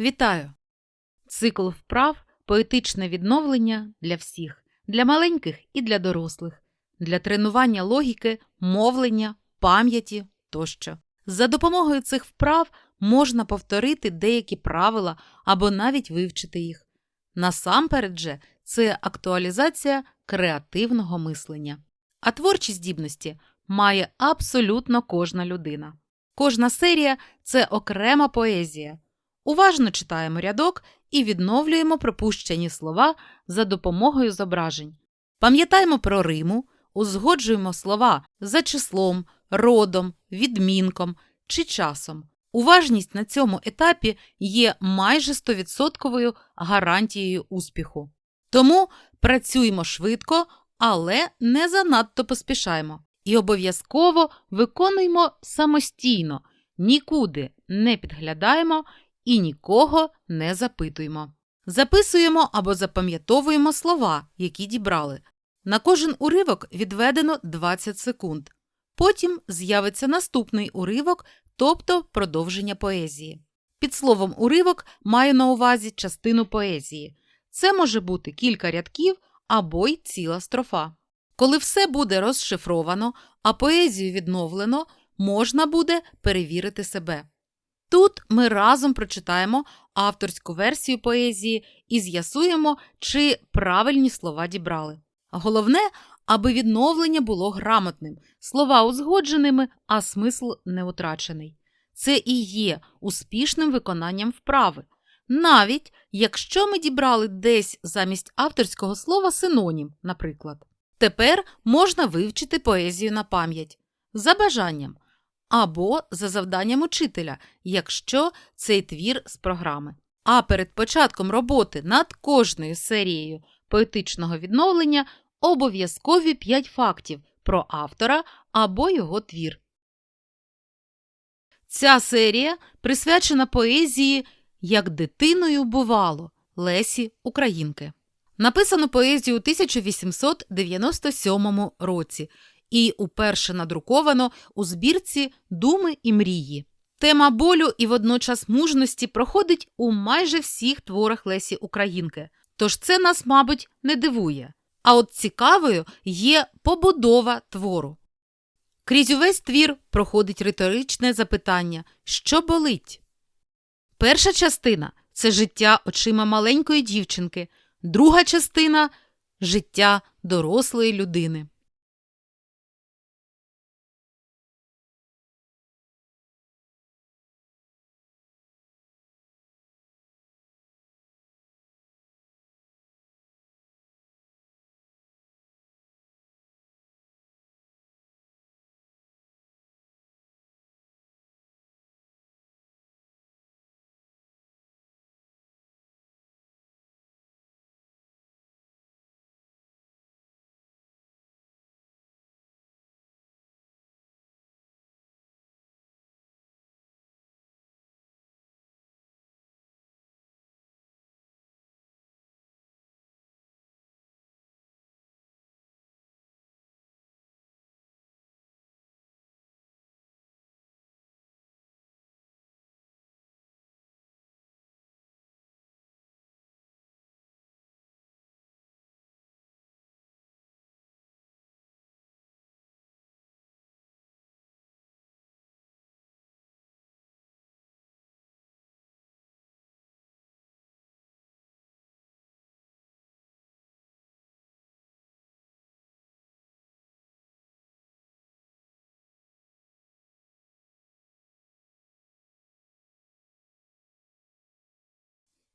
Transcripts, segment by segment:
Вітаю! Цикл вправ поетичне відновлення для всіх, для маленьких і для дорослих, для тренування логіки, мовлення, пам'яті тощо. За допомогою цих вправ можна повторити деякі правила або навіть вивчити їх. Насамперед же це актуалізація креативного мислення. А творчі здібності має абсолютно кожна людина. Кожна серія це окрема поезія. Уважно читаємо рядок і відновлюємо пропущені слова за допомогою зображень. Пам'ятаємо про Риму, узгоджуємо слова за числом, родом, відмінком чи часом. Уважність на цьому етапі є майже 100% гарантією успіху. Тому працюємо швидко, але не занадто поспішаємо. І обов'язково виконуємо самостійно, нікуди не підглядаємо і нікого не запитуємо. Записуємо або запам'ятовуємо слова, які дібрали. На кожен уривок відведено 20 секунд. Потім з'явиться наступний уривок, тобто продовження поезії. Під словом уривок маю на увазі частину поезії. Це може бути кілька рядків або й ціла строфа. Коли все буде розшифровано, а поезію відновлено, можна буде перевірити себе. Тут ми разом прочитаємо авторську версію поезії і з'ясуємо, чи правильні слова дібрали. Головне, аби відновлення було грамотним, слова узгодженими, а смисл не утрачений. Це і є успішним виконанням вправи. Навіть якщо ми дібрали десь замість авторського слова синонім, наприклад. Тепер можна вивчити поезію на пам'ять за бажанням або за завданням учителя, якщо цей твір з програми. А перед початком роботи над кожною серією поетичного відновлення обов'язкові 5 фактів про автора або його твір. Ця серія присвячена поезії Як дитиною бувало Лесі Українки. Написано поезію у 1897 році і уперше надруковано у збірці Думи і мрії. Тема болю і водночас мужності проходить у майже всіх творах Лесі Українки, тож це нас, мабуть, не дивує. А от цікавою є побудова твору. Крізь увесь твір проходить риторичне запитання що болить? Перша частина це життя очима маленької дівчинки, друга частина життя дорослої людини.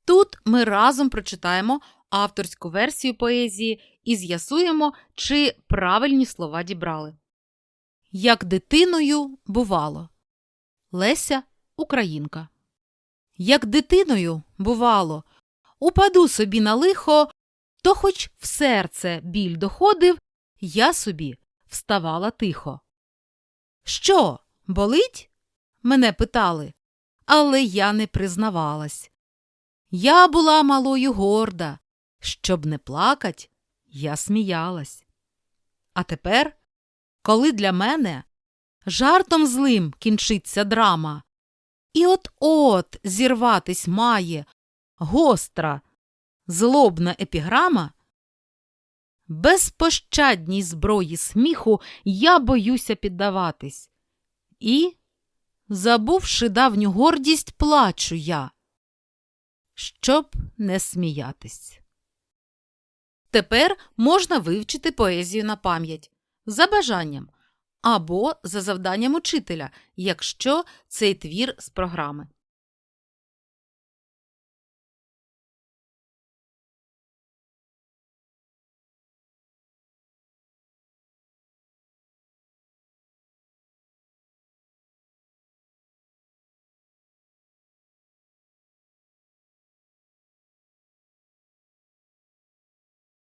Тут ми разом прочитаємо авторську версію поезії і з'ясуємо, чи правильні слова дібрали. Як дитиною бувало. Леся Українка. Як дитиною бувало, упаду собі на лихо, то хоч в серце біль доходив, я собі вставала тихо. Що, болить? мене питали, але я не признавалась. Я була малою горда, щоб не плакать, я сміялась. А тепер, коли для мене жартом злим кінчиться драма, і от-от зірватись має гостра, злобна епіграма, безпощадній зброї сміху я боюся піддаватись. І, забувши давню гордість, плачу я, щоб не сміятись. Тепер можна вивчити поезію на пам'ять за бажанням або за завданням учителя, якщо цей твір з програми.